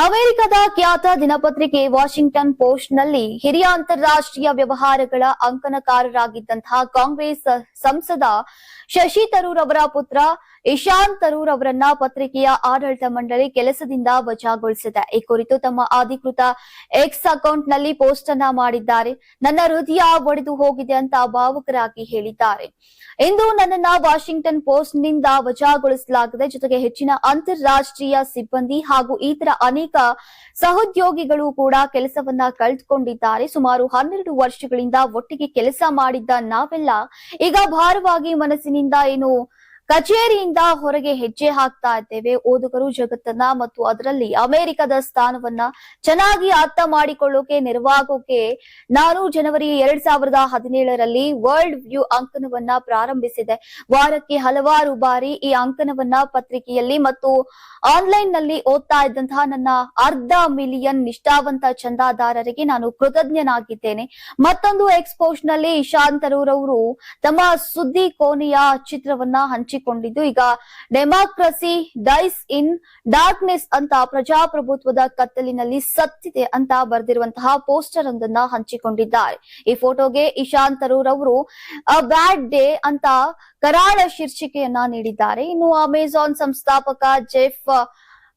ಅಮೆರಿಕದ ಖ್ಯಾತ ದಿನಪತ್ರಿಕೆ ವಾಷಿಂಗ್ಟನ್ ಪೋಸ್ಟ್ನಲ್ಲಿ ಹಿರಿಯ ಅಂತಾರಾಷ್ಟ್ರೀಯ ವ್ಯವಹಾರಗಳ ಅಂಕಣಕಾರರಾಗಿದ್ದಂತಹ ಕಾಂಗ್ರೆಸ್ ಸಂಸದ ಶಶಿ ತರೂರ್ ಅವರ ಪುತ್ರ ಇಶಾಂತ್ ತರೂರ್ ಅವರನ್ನ ಪತ್ರಿಕೆಯ ಆಡಳಿತ ಮಂಡಳಿ ಕೆಲಸದಿಂದ ವಜಾಗೊಳಿಸಿದೆ ಈ ಕುರಿತು ತಮ್ಮ ಅಧಿಕೃತ ಎಕ್ಸ್ ಅಕೌಂಟ್ನಲ್ಲಿ ಪೋಸ್ಟ್ ಅನ್ನ ಮಾಡಿದ್ದಾರೆ. ನನ್ನ ಹೃದಯ ಒಡೆದು ಹೋಗಿದೆ ಅಂತ ಭಾವುಕರಾಗಿ ಹೇಳಿದ್ದಾರೆ. ಇಂದು ನನ್ನನ್ನ ವಾಷಿಂಗ್ಟನ್ ಪೋಸ್ಟ್ನಿಂದ ವಜಾಗೊಳಿಸಲಾಗಿದೆ ಜೊತೆಗೆ ಹೆಚ್ಚಿನ ಅಂತಾರಾಷ್ಟ್ರೀಯ ಸಿಬ್ಬಂದಿ ಹಾಗೂ ಇತರ ಅನೇಕ ಸಹೋದ್ಯೋಗಿಗಳು ಕೂಡ ಕೆಲಸವನ್ನ ಕಳೆದುಕೊಂಡಿದ್ದಾರೆ. ಸುಮಾರು ಹನ್ನೆರಡು ವರ್ಷಗಳಿಂದ ಒಟ್ಟಿಗೆ ಕೆಲಸ ಮಾಡಿದ್ದ ನಾವೆಲ್ಲ ಈಗ ಭಾರವಾಗಿ ಮನಸ್ಸಿನಿಂದ ಏನು ಕಚೇರಿಯಿಂದ ಹೊರಗೆ ಹೆಜ್ಜೆ ಹಾಕ್ತಾ ಇದ್ದೇವೆ. ಓದುಗರು ಜಗತ್ತನ್ನ ಮತ್ತು ಅದರಲ್ಲಿ ಅಮೆರಿಕದ ಸ್ಥಾನವನ್ನ ಚೆನ್ನಾಗಿ ಅರ್ಥ ಮಾಡಿಕೊಳ್ಳೋಕೆ, ನೆರವಾಗೋಕೆ ನಾನು ಜನವರಿ ಎರಡ್ ಸಾವಿರದ ಹದಿನೇಳರಲ್ಲಿ ವರ್ಲ್ಡ್ ವ್ಯೂ ಅಂಕನವನ್ನ ಪ್ರಾರಂಭಿಸಿದೆ. ವಾರಕ್ಕೆ ಹಲವಾರು ಬಾರಿ ಈ ಅಂಕನವನ್ನ ಪತ್ರಿಕೆಯಲ್ಲಿ ಮತ್ತು ಆನ್ಲೈನ್ನಲ್ಲಿ ಓದ್ತಾ ಇದ್ದಂತಹ ನನ್ನ ಅರ್ಧ ಮಿಲಿಯನ್ ನಿಷ್ಠಾವಂತ ಚಂದಾದಾರರಿಗೆ ನಾನು ಕೃತಜ್ಞನಾಗಿದ್ದೇನೆ. ಮತ್ತೊಂದು ಎಕ್ಸ್ಪೋಸ್ನಲ್ಲಿ ಇಶಾಂತ್ ತರೂರ್ ಅವರು ತಮ್ಮ ಸುದ್ದಿ ಕೋಣೆಯ ಚಿತ್ರವನ್ನ ಹಂಚಿಕೊಂಡಿದ್ದು. ಈಗ ಡೆಮಾಕ್ರಸಿ ಡೈಸ್ ಇನ್ ಡಾರ್ಕ್ನೆಸ್ ಅಂತ ಪ್ರಜಾಪ್ರಭುತ್ವದ ಕತ್ತಲಿನಲ್ಲಿ ಸತ್ತಿದೆ ಅಂತ ಬರೆದಿರುವಂತಹ ಪೋಸ್ಟರ್ ಒಂದನ್ನ ಹಂಚಿಕೊಂಡಿದ್ದಾರೆ. ಈ ಫೋಟೋಗೆ ಇಶಾಂತ್ ತರೂರ್ ಅವರು ಬ್ಯಾಡ್ ಡೇ ಅಂತ ಕರಾಳ ಶೀರ್ಷಿಕೆಯನ್ನ ನೀಡಿದ್ದಾರೆ. ಇನ್ನು ಅಮೆಜಾನ್ ಸಂಸ್ಥಾಪಕ ಜೆಫ್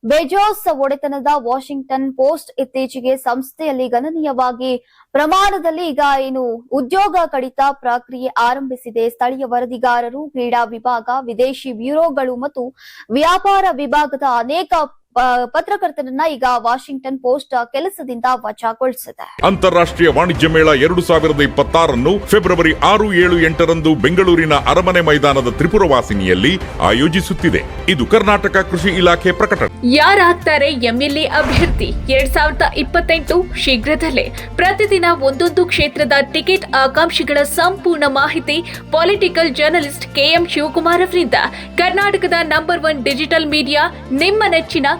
ಬೆಜೋಸ್ ಒಡೆತನದ ವಾಷಿಂಗ್ಟನ್ ಪೋಸ್ಟ್ ಇತ್ತೀಚೆಗೆ ಸಂಸ್ಥೆಯಲ್ಲಿ ಗಣನೀಯವಾಗಿ ಪ್ರಮಾಣದಲ್ಲಿ ಈಗ ಏನು ಉದ್ಯೋಗ ಕಡಿತ ಪ್ರಕ್ರಿಯೆ ಆರಂಭಿಸಿದೆ. ಸ್ಥಳೀಯ ವರದಿಗಾರರು, ಕ್ರೀಡಾ ವಿಭಾಗ, ವಿದೇಶಿ ಬ್ಯೂರೋಗಳು ಮತ್ತು ವ್ಯಾಪಾರ ವಿಭಾಗದ ಅನೇಕ ಪತ್ರಕರ್ತರನ್ನ ಈಗ ವಾಷಿಂಗ್ಟನ್ ಪೋಸ್ಟ್ ಕೆಲಸದಿಂದ ವಜಾಗೊಳಿಸಿದೆ. ಅಂತಾರಾಷ್ಟ್ರೀಯ ವಾಣಿಜ್ಯ ಮೇಳ ಎರಡು ಸಾವಿರದ ಇಪ್ಪತ್ತಾರನ್ನು ಫೆಬ್ರವರಿ ಆರು ಏಳು ಎಂಟರಂದು ಬೆಂಗಳೂರಿನ ಅರಮನೆ ಮೈದಾನದ ತ್ರಿಪುರವಾಸಿನಿಯಲ್ಲಿ ಆಯೋಜಿಸುತ್ತಿದೆ. ಇದು ಕರ್ನಾಟಕ ಕೃಷಿ ಇಲಾಖೆ ಪ್ರಕಟಣೆ. ಯಾರಾಗ್ತಾರೆ ಎಂಎಲ್ಎ ಅಭ್ಯರ್ಥಿ? ಎರಡ್ ಸಾವಿರದ ಇಪ್ಪತ್ತೆಂಟು ಶೀಘ್ರದಲ್ಲೇ. ಪ್ರತಿದಿನ ಒಂದೊಂದು ಕ್ಷೇತ್ರದ ಟಿಕೆಟ್ ಆಕಾಂಕ್ಷಿಗಳ ಸಂಪೂರ್ಣ ಮಾಹಿತಿ ಪೊಲಿಟಿಕಲ್ ಜರ್ನಲಿಸ್ಟ್ ಕೆಎಂ ಶಿವಕುಮಾರ್ ಅವರಿಂದ. ಕರ್ನಾಟಕದ ನಂಬರ್ ಒನ್ ಡಿಜಿಟಲ್ ಮೀಡಿಯಾ ನಿಮ್ಮ ನೆಚ್ಚಿನ